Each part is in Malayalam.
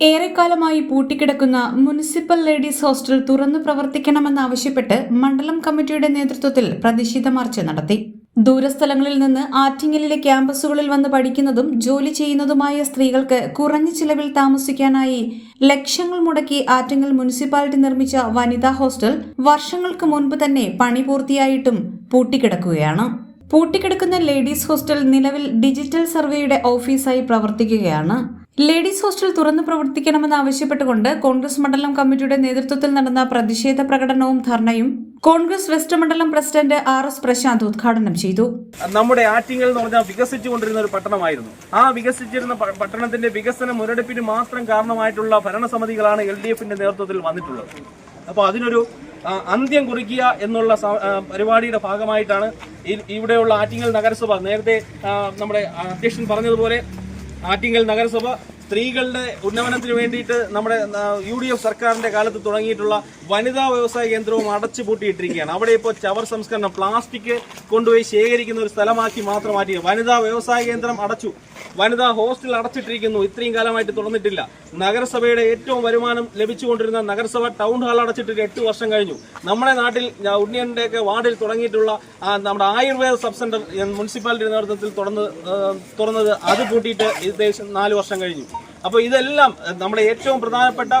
ഏറെക്കാലമായി പൂട്ടിക്കിടക്കുന്ന മുനിസിപ്പൽ ലേഡീസ് ഹോസ്റ്റൽ തുറന്നു പ്രവർത്തിക്കണമെന്നാവശ്യപ്പെട്ട് മണ്ഡലം കമ്മിറ്റിയുടെ നേതൃത്വത്തിൽ പ്രതിഷേധ മാർച്ച് നടത്തി. ദൂരസ്ഥലങ്ങളിൽ നിന്ന് ആറ്റിങ്ങലിലെ ക്യാമ്പസുകളിൽ വന്ന് പഠിക്കുന്നതും ജോലി ചെയ്യുന്നതുമായ സ്ത്രീകൾക്ക് കുറഞ്ഞ ചിലവിൽ താമസിക്കാനായി ലക്ഷങ്ങൾ മുടക്കി ആറ്റിങ്ങൽ മുനിസിപ്പാലിറ്റി നിർമ്മിച്ച വനിതാ ഹോസ്റ്റൽ വർഷങ്ങൾക്ക് മുൻപ് തന്നെ പണി പൂർത്തിയായിട്ടും പൂട്ടിക്കിടക്കുകയാണ്. പൂട്ടിക്കിടക്കുന്ന ലേഡീസ് ഹോസ്റ്റൽ നിലവിൽ ഡിജിറ്റൽ സർവേയുടെ ഓഫീസായി പ്രവർത്തിക്കുകയാണ്. ലേഡീസ് ഹോസ്റ്റൽ തുറന്നു പ്രവർത്തിക്കണമെന്ന് ആവശ്യപ്പെട്ടുകൊണ്ട് കോൺഗ്രസ് മണ്ഡലം കമ്മിറ്റിയുടെ നേതൃത്വത്തിൽ നടന്ന പ്രതിഷേധ പ്രകടനവും ധർണയും കോൺഗ്രസ് വെസ്റ്റ് മണ്ഡലം പ്രസിഡന്റ് ആർ എസ് പ്രശാന്ത് ഉദ്ഘാടനം ചെയ്തു. നമ്മുടെ ആറ്റിങ്ങൽ എന്ന് പറഞ്ഞാൽ വികസിച്ചുകൊണ്ടിരുന്ന ഒരു പട്ടണമായിരുന്നു. ആ വികസിച്ചിരുന്ന പട്ടണത്തിന്റെ വികസന മുരടിപ്പിന് മാത്രം കാരണമായിട്ടുള്ള ഭരണസമിതികളാണ് എൽ ഡി എഫിന്റെ നേതൃത്വത്തിൽ വന്നിട്ടുള്ളത്. അപ്പോൾ അതിനൊരു അന്ത്യം കുറിക്കുക എന്നുള്ള പരിപാടിയുടെ ഭാഗമായിട്ടാണ് ഇവിടെയുള്ള ആറ്റിങ്ങൽ നഗരസഭ നേരത്തെ നമ്മുടെ അധ്യക്ഷൻ പറഞ്ഞതുപോലെ ആറ്റിങ്ങൽ നഗരസഭ സ്ത്രീകളുടെ ഉന്നമനത്തിന് വേണ്ടിയിട്ട് നമ്മുടെ യു ഡി എഫ് സർക്കാരിന്റെ കാലത്ത് തുടങ്ങിയിട്ടുള്ള വനിതാ വ്യവസായ കേന്ദ്രവും അടച്ചു പൂട്ടിയിട്ടിരിക്കുകയാണ്. അവിടെ ഇപ്പോൾ ചവർ സംസ്കരണം പ്ലാസ്റ്റിക് കൊണ്ടുപോയി ശേഖരിക്കുന്ന ഒരു സ്ഥലമാക്കി മാത്രം മാറ്റി. വനിതാ വ്യവസായ കേന്ദ്രം അടച്ചു. വനിതാ ഹോസ്റ്റൽ അടച്ചിട്ടിരിക്കുന്നു. ഇത്രയും കാലമായിട്ട് തുറന്നിട്ടില്ല. നഗരസഭയുടെ ഏറ്റവും വരുമാനം ലഭിച്ചുകൊണ്ടിരുന്ന നഗരസഭ ടൗൺ ഹാൾ അടച്ചിട്ട് എട്ട് വർഷം കഴിഞ്ഞു. നമ്മുടെ നാട്ടിൽ ഉണ്ണിയന്റെ ഉണ്ണിയന്റെയൊക്കെ വാർഡിൽ തുടങ്ങിയിട്ടുള്ള നമ്മുടെ ആയുർവേദ സബ് സെന്റർ മുനിസിപ്പാലിറ്റി നേതൃത്വത്തിൽ തുറന്ന് തുറന്നത് അത് കൂട്ടിയിട്ട് ഏകദേശം നാല് വർഷം കഴിഞ്ഞു. അപ്പോൾ ഇതെല്ലാം നമ്മുടെ ഏറ്റവും പ്രധാനപ്പെട്ട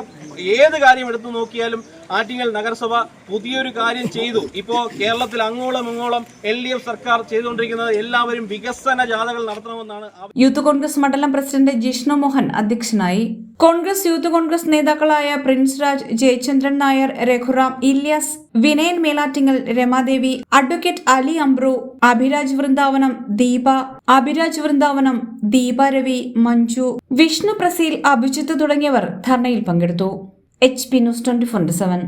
ഏത് കാര്യം എടുത്തു നോക്കിയാലും ആറ്റിങ്ങൽ നഗരസഭ പുതിയൊരു കാര്യം ചെയ്തു. ഇപ്പോ കേരളത്തിൽ അങ്ങോളം ഇങ്ങോളം എൽ ഡി എഫ് സർക്കാർ ചെയ്തുകൊണ്ടിരിക്കുന്നത് എല്ലാവരും വികസന ജാഥകൾ നടത്തണമെന്നാണ് യൂത്ത് കോൺഗ്രസ് മണ്ഡലം പ്രസിഡന്റ് ജിഷ്ണു മോഹൻ അധ്യക്ഷനായി. കോൺഗ്രസ് യൂത്ത് കോൺഗ്രസ് നേതാക്കളായ പ്രിൻസ് രാജ് ജയചന്ദ്രൻ നായർ രഘുറാം ഇല്യാസ് വിനയൻ മേലാറ്റിങ്ങൽ രമാദേവി അഡ്വക്കേറ്റ് അലി അംബ്രു അഭിരാജ് വൃന്ദാവനം ദീപ അഭിരാജ് വൃന്ദാവനം ദീപ രവി മഞ്ജു വിഷ്ണു പ്രസീൽ അഭിജിത്ത് തുടങ്ങിയവർ ധർണയിൽ പങ്കെടുത്തു. H P news twenty four seven